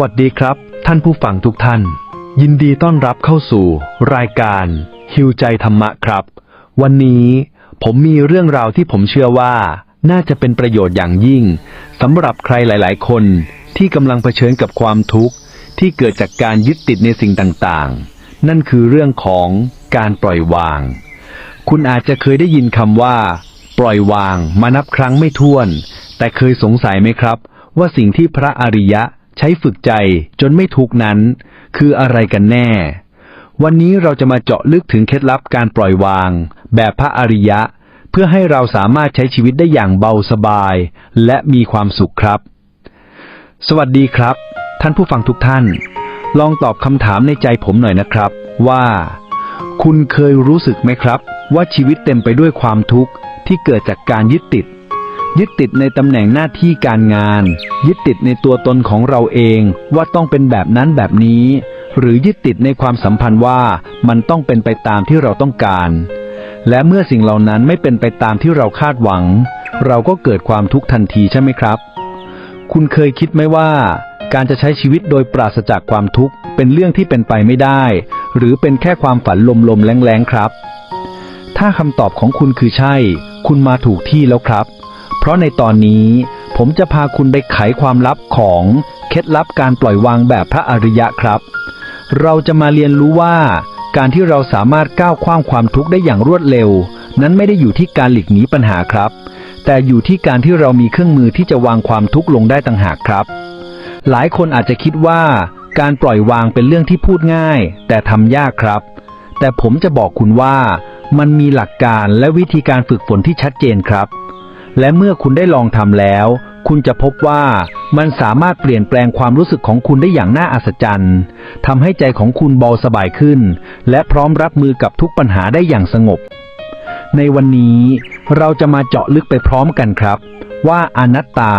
วัสดีครับ ท่านผู้ฟังทุกท่าน ยินดีต้อนรับเข้าสู่ รายการ ฮิวใจธรรมะครับ วันนี้ผมมีเรื่องราวที่ผมเชื่อว่า น่าจะเป็นประโยชน์อย่างยิ่งสำหรับใครหลาย ๆ คนที่กำลังเผชิญกับความทุกข์ที่เกิดจากการยึดติดในสิ่งต่างๆ นั่นคือเรื่องของการปล่อยวาง คุณอาจจะเคยได้ยินคำว่า ปล่อยวางมานับครั้งไม่ถ้วน แต่เคยสงสัยไหมครับ ว่าสิ่งที่พระอริยะ ใช้ฝึกใจจนไม่ทุกนั้น คืออะไรกันแน่ วันนี้เราจะมาเจาะลึกถึงเคล็ดลับการปล่อยวาง แบบพระอริยะ เพื่อให้เราสามารถใช้ชีวิตได้อย่างเบาสบาย และมีความสุขครับ สวัสดีครับ ท่านผู้ฟังทุกท่าน ลองตอบคำถามในใจผมหน่อยนะครับ ว่า คุณเคยรู้สึกไหมครับ ว่าชีวิตเต็มไปด้วยความทุกข์ที่เกิดจากการยึดติด ยึดติดในตำแหน่งหน้าที่การงาน ยึดติดในตัวตนของเราเองว่าต้องเป็นแบบนั้นแบบนี้ หรือยึดติดในความสัมพันธ์ว่ามันต้องเป็นไปตามที่เราต้องการ และเมื่อสิ่งเหล่านั้นไม่เป็นไปตามที่เราคาดหวัง เราก็เกิดความทุกข์ทันทีใช่ไหมครับ คุณเคยคิดไหมว่า การจะใช้ชีวิตโดยปราศจากความทุกข์เป็นเรื่องที่เป็นไปไม่ได้ หรือเป็นแค่ความฝันลมๆแรงๆครับ ถ้าคำตอบของคุณคือใช่ คุณมาถูกที่แล้วครับ เพราะในตอนนี้ผมจะพาคุณไปไขความลับของเคล็ดลับการปล่อยวางแบบพระอริยะครับ เราจะมาเรียนรู้ว่า การที่เราสามารถก้าวข้ามความทุกข์ได้อย่างรวดเร็ว นั้นไม่ได้อยู่ที่การหลีกหนีปัญหาครับ แต่อยู่ที่การที่เรามีเครื่องมือที่จะวางความทุกข์ลงได้ต่างหากครับ หลายคนอาจจะคิดว่า การปล่อยวางเป็นเรื่องที่พูดง่าย แต่ทำยากครับ แต่ผมจะบอกคุณว่ามันมีหลักการและวิธีการฝึกฝนที่ชัดเจนครับ และเมื่อคุณได้ลองทำแล้ว คุณจะพบว่ามันสามารถเปลี่ยนแปลงความรู้สึกของคุณได้อย่างน่าอัศจรรย์ทำให้ใจของคุณเบาสบายขึ้น และพร้อมรับมือกับทุกปัญหาได้อย่างสงบ ในวันนี้เราจะมาเจาะลึกไปพร้อมกันครับ ว่าอนัตตา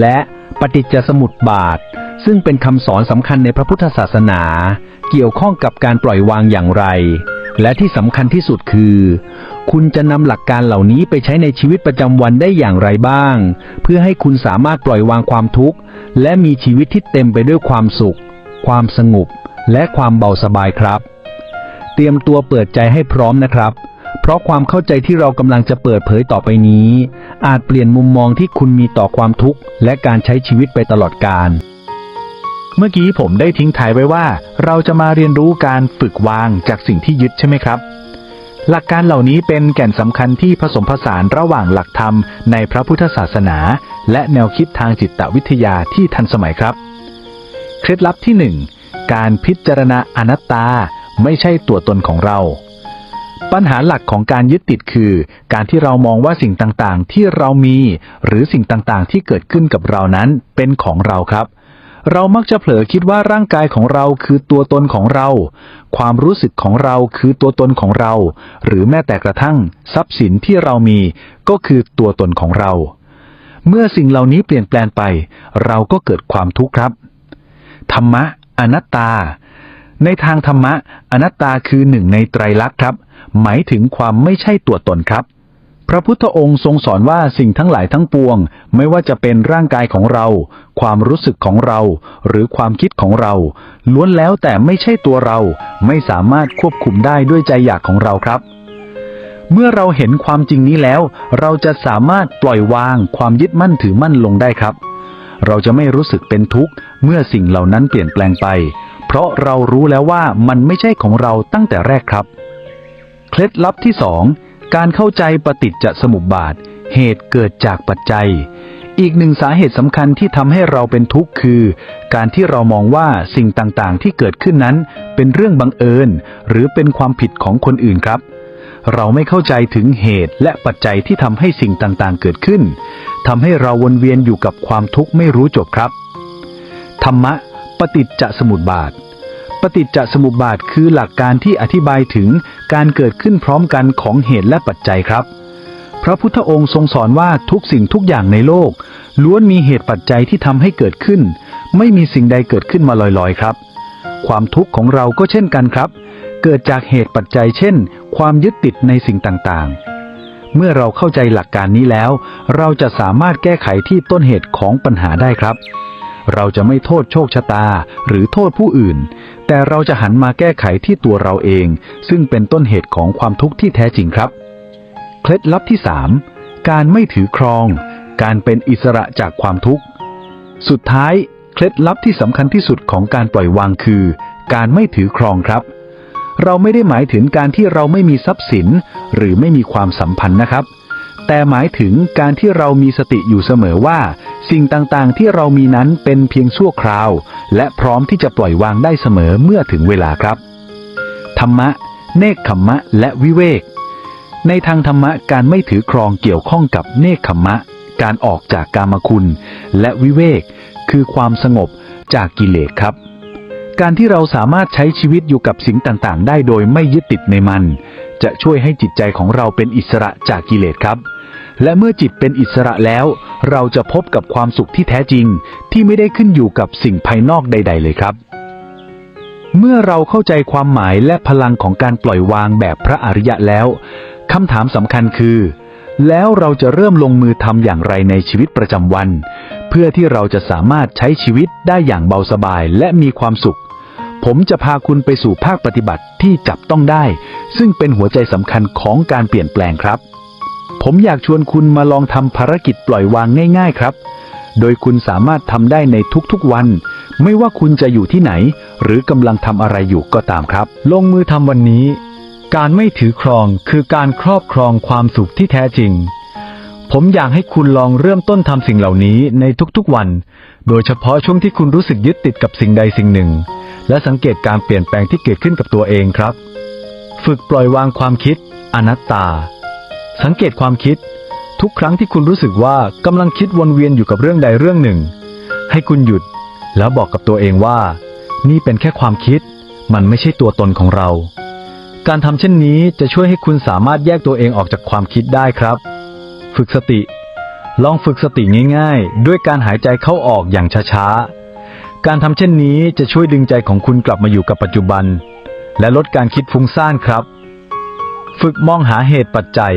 และปฏิจจสมุปบาท ซึ่งเป็นคำสอนสำคัญในพระพุทธศาสนา เกี่ยวข้องกับการปล่อยวางอย่างไร และที่สำคัญที่สุดคือ คุณจะนำหลักการเหล่านี้ไปใช้ในชีวิตประจำวันได้อย่างไรบ้าง เพื่อให้คุณสามารถปล่อยวางความทุกข์ และมีชีวิตที่เต็มไปด้วยความสุข ความสงบและความเบาสบายครับ เตรียมตัวเปิดใจให้พร้อมนะครับ เพราะความเข้าใจที่เรากำลังจะเปิดเผยต่อไปนี้ อาจเปลี่ยนมุมมองที่คุณมีต่อความทุกข์ และการใช้ชีวิตไปตลอดกาล เมื่อกี้ผมได้ทิ้งท้ายไว้ว่า เราจะมาเรียนรู้การฝึกวางจากสิ่งที่ยึดใช่ไหมครับ หลักการเหล่านี้เป็นแก่นสำคัญที่ผสมผสานระหว่างหลักธรรมในพระพุทธศาสนา และแนวคิดทางจิตวิทยาที่ทันสมัยครับ เคล็ดลับที่หนึ่งการพิจารณาอนัตตาไม่ใช่ตัวตนของเรา ปัญหาหลักของการยึดติดคือ การที่เรามองว่าสิ่งต่างๆ ที่เรามี หรือสิ่งต่างๆ ที่เกิดขึ้นกับเรานั้นเป็นของเราครับ เรามักจะเผลอคิดว่าร่างกายของเราคือตัวตนของเรา ความรู้สึกของเราคือตัวตนของเรา หรือแม้แต่กระทั่ง ทรัพย์สินที่เรามีก็คือตัวตนของเรา เมื่อสิ่งเหล่านี้เปลี่ยนแปลงไป เราก็เกิดความทุกข์ครับ ธรรมะ อนัตตา ในทางธรรมะ อนัตตาคือหนึ่งในไตรลักษณ์ครับ หมายถึงความไม่ใช่ตัวตนครับ พระพุทธองค์ทรงสอนว่าสิ่งทั้งหลายทั้งปวง ไม่ว่าจะเป็นร่างกายของเรา ความรู้สึกของเรา หรือความคิดของเรา ล้วนแล้วแต่ไม่ใช่ตัวเรา ไม่สามารถควบคุมได้ด้วยใจอยากของเราครับ เมื่อเราเห็นความจริงนี้แล้ว เราจะสามารถปล่อยวางความยึดมั่นถือมั่นลงได้ครับ เราจะไม่รู้สึกเป็นทุกข์ เมื่อสิ่งเหล่านั้นเปลี่ยนแปลงไป เพราะเรารู้แล้วว่ามันไม่ใช่ของเราตั้งแต่แรกครับ เคล็ดลับที่สอง การเข้าใจปฏิจจสมุปบาท เหตุเกิดจากปัจจัย อีกหนึ่งสาเหตุสำคัญที่ทำให้เราเป็นทุกข์คือ การที่เรามองว่าสิ่งต่างๆ ที่เกิดขึ้นนั้น เป็นเรื่องบังเอิญ หรือเป็นความผิดของคนอื่นครับ เราไม่เข้าใจถึงเหตุและปัจจัยที่ทำให้สิ่งต่างๆ เกิดขึ้นทำให้เราวนเวียนอยู่กับความทุกข์ไม่รู้จบครับ ธรรมะ ปฏิจจสมุปบาท ฏิจจสมุปบาทคือหลักการที่อธิบายถึงการเกิดขึ้นพร้อมกันของเหตุและปัจจัยครับ พระพุทธองค์ทรงสอนว่าทุกสิ่งทุกอย่างในโลก ล้วนมีเหตุปัจจัยที่ทำให้เกิดขึ้น ไม่มีสิ่งใดเกิดขึ้นมาลอยๆครับ ความทุกข์ของเราก็เช่นกันครับ เกิดจากเหตุปัจจัย เช่น ความยึดติดในสิ่งต่างๆเมื่อเราเข้าใจหลักการนี้แล้ว เราจะสามารถแก้ไขที่ต้นเหตุของปัญหาได้ครับ เราจะไม่โทษโชคชะตาหรือโทษผู้อื่น แต่เราจะหันมาแก้ไขที่ตัวเราเอง ซึ่งเป็นต้นเหตุของความทุกข์ที่แท้จริงครับ เคล็ดลับที่ 3 การไม่ถือครอง การเป็นอิสระจากความทุกข์ สุดท้าย เคล็ดลับที่สำคัญที่สุดของการปล่อยวางคือ การไม่ถือครองครับ เราไม่ได้หมายถึงการที่เราไม่มีทรัพย์สิน หรือไม่มีความสัมพันธ์นะครับ แต่หมายถึงการที่เรามีสติอยู่เสมอว่า สิ่งต่างๆ ที่เรามีนั้นเป็นเพียงชั่วคราว และพร้อมที่จะปล่อยวางได้เสมอเมื่อถึงเวลาครับ ธรรมะ เนคขมมะ และวิเวก ในทางธรรมะการไม่ถือครองเกี่ยวข้องกับเนคขมมะ การออกจากกามคุณ และวิเวก คือความสงบจากกิเลสครับการที่เราสามารถใช้ชีวิตอยู่กับสิ่งต่างๆ ได้โดยไม่ยึดติดในมัน จะช่วยให้จิตใจของเราเป็นอิสระจากกิเลสครับ และเมื่อจิตเป็นอิสระแล้ว เราจะพบกับความสุขที่แท้จริง ที่ไม่ได้ขึ้นอยู่กับสิ่งภายนอกใด ๆ เลยครับ เมื่อเราเข้าใจความหมายและพลังของการปล่อยวางแบบพระอริยะแล้วคำถามสำคัญคือ แล้วเราจะเริ่มลงมือทำอย่างไรในชีวิตประจำวัน เพื่อที่เราจะสามารถใช้ชีวิตได้อย่างเบาสบายและมีความสุขผมจะพาคุณไปสู่ภาคปฏิบัติที่จับต้องได้ ซึ่งเป็นหัวใจสำคัญของการเปลี่ยนแปลงครับ ผมอยากชวนคุณมาลองทำภารกิจปล่อยวางง่าย ๆ ครับ โดยคุณสามารถทำได้ในทุกๆวัน ไม่ว่าคุณจะอยู่ที่ไหน หรือกำลังทำอะไรอยู่ก็ตามครับ ลงมือทำวันนี้ การไม่ถือครองคือการครอบครองความสุขที่แท้จริง ผมอยากให้คุณลองเริ่มต้นทำสิ่งเหล่านี้ในทุกๆวัน โดยเฉพาะช่วงที่คุณรู้สึกยึดติดกับสิ่งใดสิ่งหนึ่ง และสังเกตการเปลี่ยนแปลงที่เกิดขึ้นกับตัวเองครับ ฝึกปล่อยวางความคิด อนัตตา สังเกตความคิด ทุกครั้งที่คุณรู้สึกว่ากำลังคิดวนเวียนอยู่กับเรื่องใดเรื่องหนึ่ง ให้คุณหยุด แล้วบอกกับตัวเองว่า นี่เป็นแค่ความคิด มันไม่ใช่ตัวตนของเรา การทำเช่นนี้จะช่วยให้คุณสามารถแยกตัวเองออกจากความคิดได้ครับ ฝึกสติ ลองฝึกสติง่ายๆ ด้วยการหายใจเข้าออกอย่างช้าๆ การทำเช่นนี้จะช่วยดึงใจของคุณกลับมาอยู่กับปัจจุบัน และลดการคิดฟุ้งซ่านครับ ฝึกมองหาเหตุปัจจัย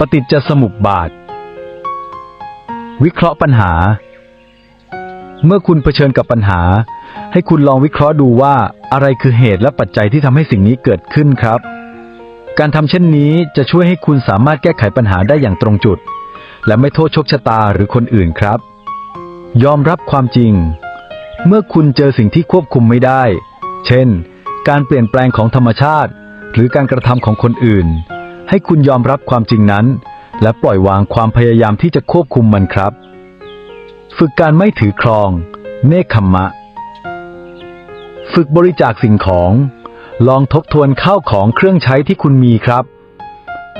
ปฏิจจสมุปบาท วิเคราะห์ปัญหา เมื่อคุณเผชิญกับปัญหา ให้คุณลองวิเคราะห์ดูว่าอะไรคือเหตุและปัจจัยที่ทำให้สิ่งนี้เกิดขึ้นครับ การทำเช่นนี้จะช่วยให้คุณสามารถแก้ไขปัญหาได้อย่างตรงจุด และไม่โทษโชคชะตาหรือคนอื่นครับ ยอมรับความจริง เมื่อคุณเจอสิ่งที่ควบคุมไม่ได้ เช่น การเปลี่ยนแปลงของธรรมชาติ หรือการกระทำของคนอื่น ให้คุณยอมรับความจริงนั้น และปล่อยวางความพยายามที่จะควบคุมมันครับ ฝึกการไม่ถือครอง เนคขมมะ ฝึกบริจาคสิ่งของ ลองทบทวนข้าวของเครื่องใช้ที่คุณมีครับ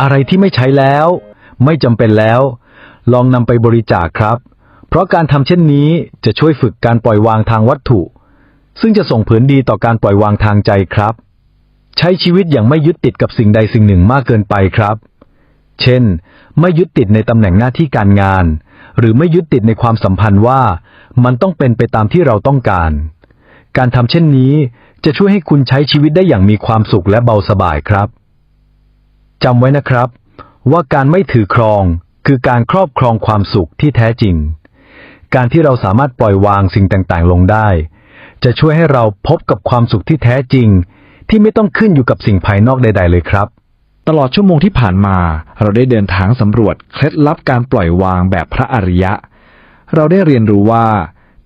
อะไรที่ไม่ใช้แล้ว ไม่จำเป็นแล้ว ลองนำไปบริจาคครับ เพราะการทำเช่นนี้จะช่วยฝึกการปล่อยวางทางวัตถุ ซึ่งจะส่งผลดีต่อการปล่อยวางทางใจครับ ใช้ชีวิตอย่างไม่ยึดติดกับสิ่งใดสิ่งหนึ่งมากเกินไปครับ เช่น ไม่ยึดติดในตำแหน่งหน้าที่การงาน หรือไม่ยึดติดในความสัมพันธ์ว่า มันต้องเป็นไปตามที่เราต้องการ การทำเช่นนี้จะช่วยให้คุณใช้ชีวิตได้อย่างมีความสุขและเบาสบายครับจำไว้นะครับ ว่าการไม่ถือครองคือการครอบครองความสุขที่แท้จริง การที่เราสามารถปล่อยวางสิ่งต่างๆ ลงได้ จะช่วยให้เราพบกับความสุขที่แท้จริง ที่ไม่ต้องขึ้นอยู่กับสิ่งภายนอกใด ๆ เลยครับ ตลอดชั่วโมงที่ผ่านมา เราได้เดินทางสำรวจเคล็ดลับการปล่อยวางแบบพระอริยะ เราได้เรียนรู้ว่า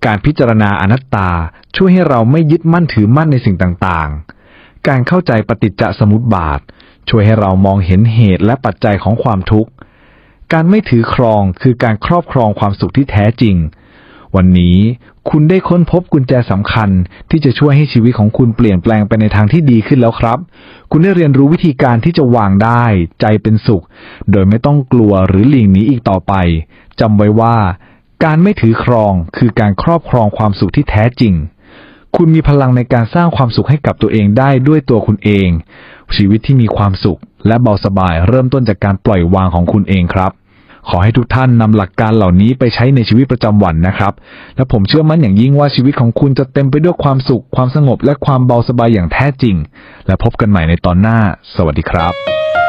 การพิจารณาอนัตตาช่วยให้เราไม่ยึดมั่นถือมั่นในสิ่งต่างๆ การเข้าใจปฏิจจสมุปบาท ช่วยให้เรามองเห็นเหตุและปัจจัยของความทุกข์ การไม่ถือครองคือการครอบครองความสุขที่แท้จริง วันนี้คุณได้ค้นพบกุญแจสำคัญ ที่จะช่วยให้ชีวิตของคุณเปลี่ยนแปลงไปในทางที่ดีขึ้นแล้วครับ คุณได้เรียนรู้วิธีการที่จะวางได้ ใจเป็นสุข โดยไม่ต้องกลัวหรือหลีกหนีอีกต่อไปจำไว้ว่า การไม่ถือครองคือการครอบครองความสุขที่แท้จริง คุณมีพลังในการสร้างความสุขให้กับตัวเองได้ด้วยตัวคุณเอง ชีวิตที่มีความสุข และเบาสบายเริ่มต้นจากการปล่อยวางของคุณเองครับ ขอให้ทุกท่านนำหลักการเหล่านี้ไปใช้ในชีวิตประจำวันนะครับ และผมเชื่อมั่นอย่างยิ่งว่าชีวิตของคุณจะเต็มไปด้วยความสุข ความสงบและความเบาสบายอย่างแท้จริง และพบกันใหม่ในตอนหน้า สวัสดีครับ